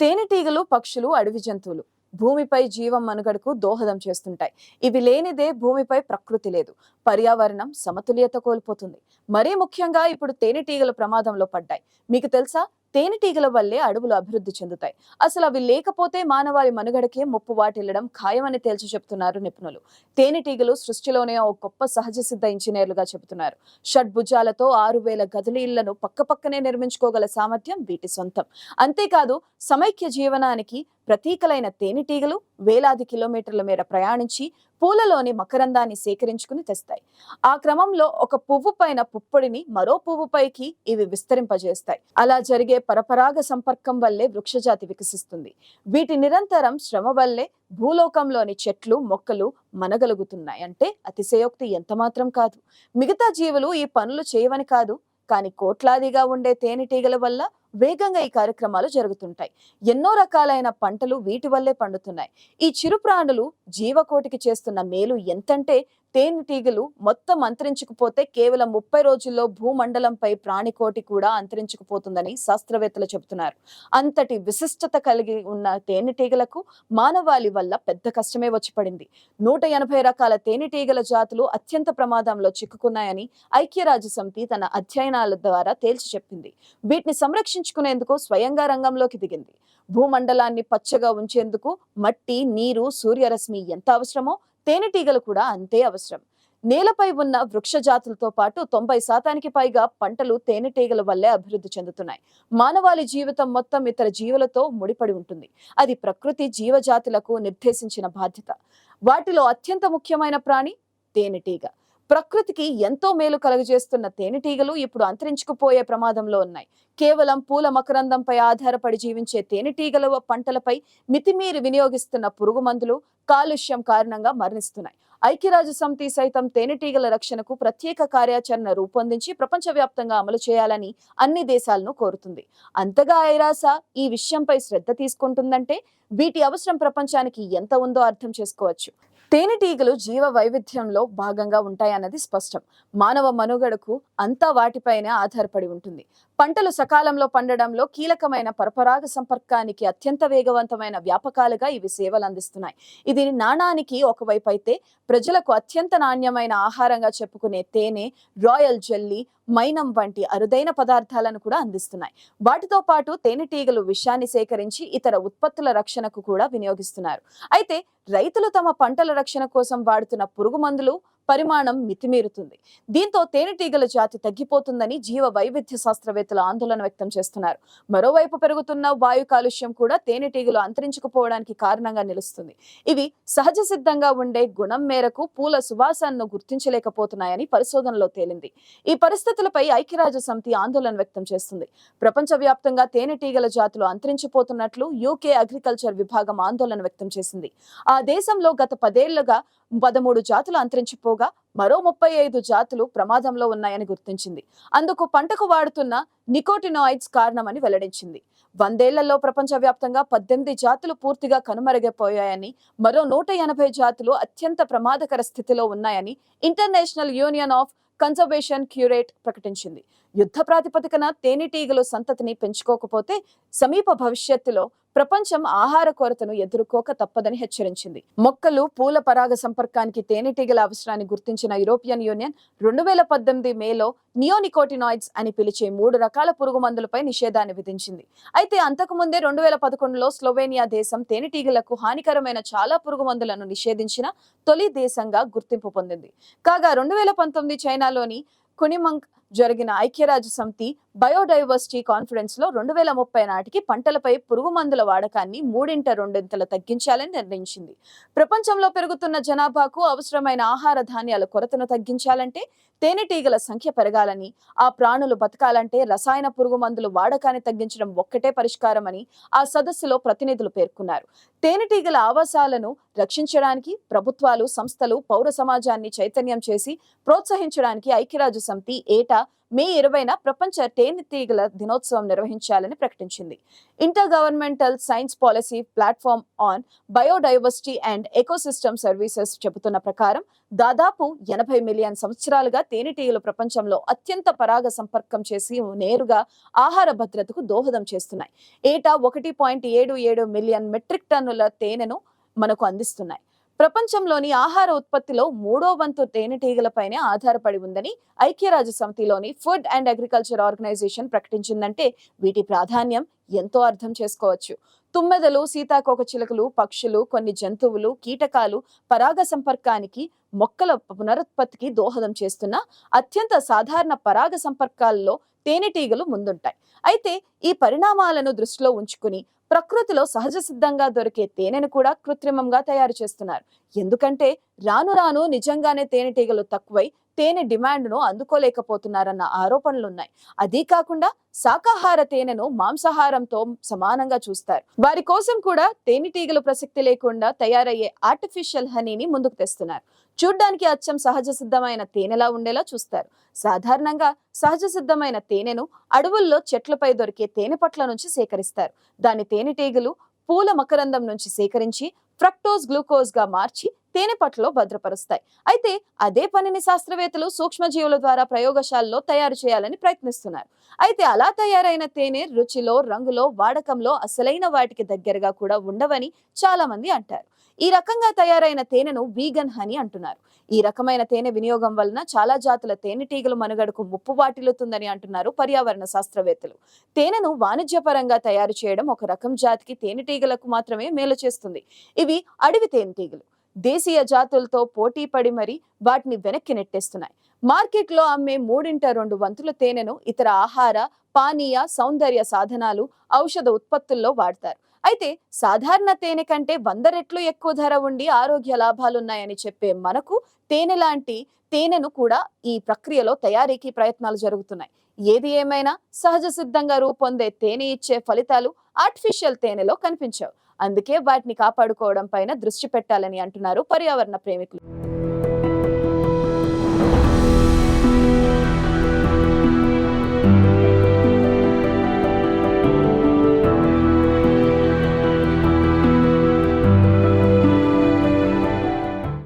తేనెటీగలు పక్షులు అడవి జంతువులు భూమిపై జీవం మనుగడకు దోహదం చేస్తుంటాయి. ఇవి లేనిదే భూమిపై ప్రకృతి లేదు. పర్యావరణం సమతుల్యత కోల్పోతుంది. మరీ ముఖ్యంగా ఇప్పుడు తేనెటీగలు ప్రమాదంలో పడ్డాయి. మీకు తెలుసా? తేనెటీగల వల్లే అడవులు అభివృద్ధి చెందుతాయి. అసలు అవి లేకపోతే మానవాళి మనుగడకే ముప్పు వాటిల్లడం ఖాయమని తేల్చి చెప్తున్నారు నిపుణులు. తేనెటీగలు సృష్టిలోనే ఓ గొప్ప సహజ సిద్ధ ఇంజనీర్లుగా చెబుతున్నారు. షడ్భుజాలతో ఆరు వేల గదుల ఇళ్ళను పక్కపక్కనే నిర్మించుకోగల సామర్థ్యం వీటి సొంతం. అంతేకాదు సమైక్య జీవనానికి ప్రతీకలైన తేనెటీగలు వేలాది కిలోమీటర్ల మేర ప్రయాణించి పూలలోని మకరందాన్ని సేకరించుకుని తెస్తాయి. ఆ క్రమంలో ఒక పువ్వు పైన పుప్పొడిని మరో పువ్వు పైకి ఇవి విస్తరింపజేస్తాయి. అలా జరిగే పరపరాగ సంపర్కం వల్లే వృక్షజాతి వికసిస్తుంది. వీటి నిరంతరం శ్రమ వల్లే భూలోకంలోని చెట్లు మొక్కలు మనగలుగుతున్నాయి. అంటే అతిశయోక్తి ఎంతమాత్రం కాదు. మిగతా జీవులు ఈ పనులు చేయవని కాదు. కానీ కోట్లాదిగా ఉండే తేనెటీగల వల్ల వేగంగా ఈ కార్యక్రమాలు జరుగుతుంటాయి. ఎన్నో రకాలైన పంటలు వీటి వల్లే పండుతున్నాయి. ఈ చిరు ప్రాణులు జీవకోటికి చేస్తున్న మేలు ఎంతంటే తేనెటీగలు మొత్తం అంతరించుకుపోతే కేవలం ముప్పై రోజుల్లో భూమండలంపై ప్రాణికోటి కూడా అంతరించుకుపోతుందని శాస్త్రవేత్తలు చెబుతున్నారు. అంతటి విశిష్టత కలిగి ఉన్న తేనెటీగలకు మానవాళి వల్ల పెద్ద కష్టమే వచ్చి పడింది నూట ఎనభై రకాల తేనెటీగల జాతులు అత్యంత ప్రమాదంలో చిక్కుకున్నాయని ఐక్యరాజ్య సమితి తన అధ్యయనాల ద్వారా తేల్చి చెప్పింది. వీటిని రక్షించుకునేందుకు స్వయంగా రంగంలోకి దిగింది. భూమండలాన్ని పచ్చగా ఉంచేందుకు మట్టి నీరు సూర్యరశ్మి ఎంత అవసరమో తేనెటీగలు కూడా అంతే అవసరం. నేలపై ఉన్న వృక్ష జాతులతో పాటు తొంభై శాతానికి పైగా పంటలు తేనెటీగల వల్లే అభివృద్ధి చెందుతున్నాయి. మానవాళి జీవితం మొత్తం ఇతర జీవులతో ముడిపడి ఉంటుంది. అది ప్రకృతి జీవజాతులకు నిర్దేశించిన బాధ్యత. వాటిలో అత్యంత ముఖ్యమైన ప్రాణి తేనెటీగ. ప్రకృతికి ఎంతో మేలు కలుగజేస్తున్న తేనెటీగలు ఇప్పుడు అంతరించుకుపోయే ప్రమాదంలో ఉన్నాయి. కేవలం పూల మకరందంపై ఆధారపడి జీవించే తేనెటీగల పంటలపై మితిమీరి వినియోగిస్తున్న పురుగు మందులు కాలుష్యం కారణంగా మరణిస్తున్నాయి. ఐక్యరాజ్య సమితి సైతం తేనెటీగల రక్షణకు ప్రత్యేక కార్యాచరణ రూపొందించి ప్రపంచవ్యాప్తంగా అమలు చేయాలని అన్ని దేశాలను కోరుతుంది. అంతగా ఐరాస ఈ విషయంపై శ్రద్ధ తీసుకుంటుందంటే వీటి అవసరం ప్రపంచానికి ఎంత ఉందో అర్థం చేసుకోవచ్చు. తేనెటీగలు జీవ వైవిధ్యంలో భాగంగా ఉంటాయన్నది స్పష్టం. మానవ మనుగడకు అంతా వాటిపైనే ఆధారపడి ఉంటుంది. పంటలు సకాలంలో పండడంలో కీలకమైన పరపరాగ సంపర్కానికి అత్యంత వేగవంతమైన వ్యాపకాలుగా ఇవి సేవలు అందిస్తున్నాయి. ఇది నాణానికి ఒకవైపు అయితే ప్రజలకు అత్యంత నాణ్యమైన ఆహారంగా చెప్పుకునే తేనె రాయల్ జెల్లీ మైనం వంటి అరుదైన పదార్థాలను కూడా అందిస్తున్నాయి. వాటితో పాటు తేనెటీగలు విషాన్ని సేకరించి ఇతర ఉత్పత్తుల రక్షణకు కూడా వినియోగిస్తున్నారు. అయితే రైతులు తమ పంటల రక్షణ కోసం వాడుతున్న పురుగు మందులు పరిమాణం మితిమీరుతుంది. దీంతో తేనెటీగల జాతి తగ్గిపోతుందని జీవ వైవిధ్య శాస్త్రవేత్తలు ఆందోళన వ్యక్తం చేస్తున్నారు. మరోవైపు పెరుగుతున్న వాయు కాలుష్యం కూడా తేనెటీగలు అంతరించుకుపోవడానికి కారణంగా నిలుస్తుంది. ఇవి సహజ సిద్ధంగా ఉండే గుణం మేరకు పూల సువాసనను గుర్తించలేకపోతున్నాయని పరిశోధనలో తేలింది. ఈ పరిస్థితులపై ఐక్యరాజ్య సమితి ఆందోళన వ్యక్తం చేస్తుంది. ప్రపంచవ్యాప్తంగా తేనెటీగల జాతులు అంతరించిపోతున్నట్లు యూకే అగ్రికల్చర్ విభాగం ఆందోళన వ్యక్తం చేసింది. ఆ దేశంలో గత పదేళ్ళుగా పదమూడు జాతులు అంతరించిపో మరో ముప్పై ఐదు జాతులు ప్రమాదంలో ఉన్నాయని గుర్తించింది. అందుకు పంటకు వాడుతున్న నికోటినాయిడ్స్ కారణమని వెల్లడించింది. వందేళ్ళలో ప్రపంచవ్యాప్తంగా పద్దెనిమిది జాతులు పూర్తిగా కనుమరుగైపోయాయని మరో నూట ఎనభై జాతులు అత్యంత ప్రమాదకర స్థితిలో ఉన్నాయని ఇంటర్నేషనల్ యూనియన్ ఆఫ్ కన్జర్వేషన్ క్యూరేట్ ప్రకటించింది. యుద్ధ ప్రాతిపదికన తేనెటీగలు సంతతిని పెంచుకోకపోతే సమీప భవిష్యత్తులో ప్రపంచం ఆహార కొరతను ఎదుర్కోక తప్పదని హెచ్చరించింది. మొక్కలు పూల పరాగ సంపర్కానికి తేనెటీగల అవసరాన్ని గుర్తించిన యూరోపియన్ యూనియన్ రెండు వేల పద్దెనిమిది మేలో నియోనికోటినాయిడ్స్ అని పిలిచే మూడు రకాల పురుగు మందులపై నిషేధాన్ని విధించింది. అయితే అంతకుముందే రెండు వేల పదకొండులో స్లోవేనియా దేశం తేనెటీగలకు హానికరమైన చాలా పురుగు మందులను నిషేధించిన తొలి దేశంగా గుర్తింపు పొందింది. కాగా రెండు వేల పంతొమ్మిది చైనాలోని కునిమంగ్ జరిగిన ఐక్యరాజ్య సమితి బయోడైవర్సిటీ కాన్ఫరెన్స్లో రెండు వేల ముప్పై నాటికి పంటలపై పురుగు మందుల వాడకాన్ని మూడింట రెండింతలు తగ్గించాలని నిర్ణయించింది. ప్రపంచంలో పెరుగుతున్న జనాభాకు అవసరమైన ఆహార ధాన్యాల కొరతను తగ్గించాలంటే తేనెటీగల సంఖ్య పెరగాలని ఆ ప్రాణులు బతకాలంటే రసాయన పురుగు మందులు వాడకాన్ని తగ్గించడం ఒక్కటే పరిష్కారమని ఆ సదస్సులో ప్రతినిధులు పేర్కొన్నారు. తేనెటీగల ఆవాసాలను రక్షించడానికి ప్రభుత్వాలు సంస్థలు పౌర సమాజాన్ని చైతన్యం చేసి ప్రోత్సహించడానికి ఐక్యరాజ్య సమితి ఏటా మే ఇరవైన ప్రపంచ తేనెటీగల దినోత్సవం నిర్వహించాలని ప్రకటించింది. Intergovernmental Science Policy Platform on Biodiversity and Ecosystem Services చెబుతున్న ప్రకారం దాదాపు ఎనభై మిలియన్ సంవత్సరాలుగా తేనెటీగలు ప్రపంచంలో అత్యంత పరాగ సంపర్కం చేసి నేరుగా ఆహార భద్రతకు దోహదం చేస్తున్నాయి. ఏటా ఒకటి పాయింట్ ఏడు ఏడు మిలియన్ మెట్రిక్ టన్నుల తేనెను మనకు అందిస్తున్నాయి. ప్రపంచంలోని ఆహార ఉత్పత్తిలో మూడో వంతు తేనెటీగలపైనే ఆధారపడి ఉందని ఐక్యరాజ్య సమితిలోని ఫుడ్ అండ్ అగ్రికల్చర్ ఆర్గనైజేషన్ ప్రకటించిందంటే వీటి ప్రాధాన్యం ఎంతో అర్థం చేసుకోవచ్చు. తుమ్మెదలు సీతాకోక చిలుకలు పక్షులు కొన్ని జంతువులు కీటకాలు పరాగ సంపర్కానికి మొక్కల పునరుత్పత్తికి దోహదం చేస్తున్న అత్యంత సాధారణ పరాగ సంపర్కాల్లో తేనెటీగలు ముందుంటాయి. అయితే ఈ పరిణామాలను దృష్టిలో ఉంచుకుని ప్రకృతిలో సహజ సిద్ధంగా దొరికే తేనెను కూడా కృత్రిమంగా తయారు చేస్తున్నారు. ఎందుకంటే రాను రాను నిజంగానే తేనెటీగలు తక్కువై తేనె డిమాండ్ను అందుకోలేకపోతున్నారన్న ఆరోపణలున్నాయి. అదీ కాకుండా శాకాహార తేనెను మాంసాహారంతో సమానంగా చూస్తారు. వారి కోసం కూడా తేనెటీగలు ప్రసక్తి లేకుండా తయారయ్యే ఆర్టిఫిషియల్ హనీని ముందుకు తెస్తున్నారు. చూడ్డానికి అచ్చం సహజ సిద్ధమైన తేనెలా ఉండేలా చూస్తారు. సాధారణంగా సహజ సిద్ధమైన తేనెను అడవుల్లో చెట్లపై దొరికే తేనె పట్ల నుంచి సేకరిస్తారు. దాని తేనెటీగలు పూల మకరందం నుంచి సేకరించి ఫ్రక్టోజ్ గ్లూకోజ్గా మార్చి తేనె పట్టులో భద్రపరుస్తాయి. అయితే అదే పనిని శాస్త్రవేత్తలు సూక్ష్మజీవుల ద్వారా ప్రయోగశాలలో తయారు చేయాలని ప్రయత్నిస్తున్నారు. అయితే అలా తయారైన తేనె రుచిలో రంగులో వాడకంలో అసలైన వాటికి దగ్గరగా కూడా ఉండవని చాలా మంది అంటారు. ఈ రకంగా తయారైన తేనెను వీగన్ హనీ అంటున్నారు. ఈ రకమైన తేనె వినియోగం వలన చాలా జాతుల తేనెటీగలు మనుగడకు ముప్పు వాటిల్లుతుందని అంటున్నారు పర్యావరణ శాస్త్రవేత్తలు. తేనెను వాణిజ్యపరంగా తయారు చేయడం ఒక రకం జాతికి తేనెటీగలకు మాత్రమే మేలు చేస్తుంది. ఇవి అడవి తేనెటీగలు. దేశీయ జాతులతో పోటీ పడి మరి వాటిని వెనక్కి నెట్టేస్తున్నాయి. మార్కెట్లో అమ్మే మూడింట రెండు వంతుల తేనెను ఇతర ఆహార పానీయ సౌందర్య సాధనాలు ఔషధ ఉత్పత్తుల్లో వాడతారు. అయితే సాధారణ తేనె కంటే వంద రెట్లు ఎక్కువ ధర ఉండి ఆరోగ్య లాభాలున్నాయని చెప్పే మనకు తేనె లాంటి తేనెను కూడా ఈ ప్రక్రియలో తయారీకి ప్రయత్నాలు జరుగుతున్నాయి. ఏది ఏమైనా సహజ సిద్ధంగా రూపొందే తేనె ఇచ్చే ఫలితాలు ఆర్టిఫిషియల్ తేనెలో కనిపించవు. అందుకే వాటిని కాపాడుకోవడం పైన దృష్టి పెట్టాలని అంటున్నారు పర్యావరణ ప్రేమికులు.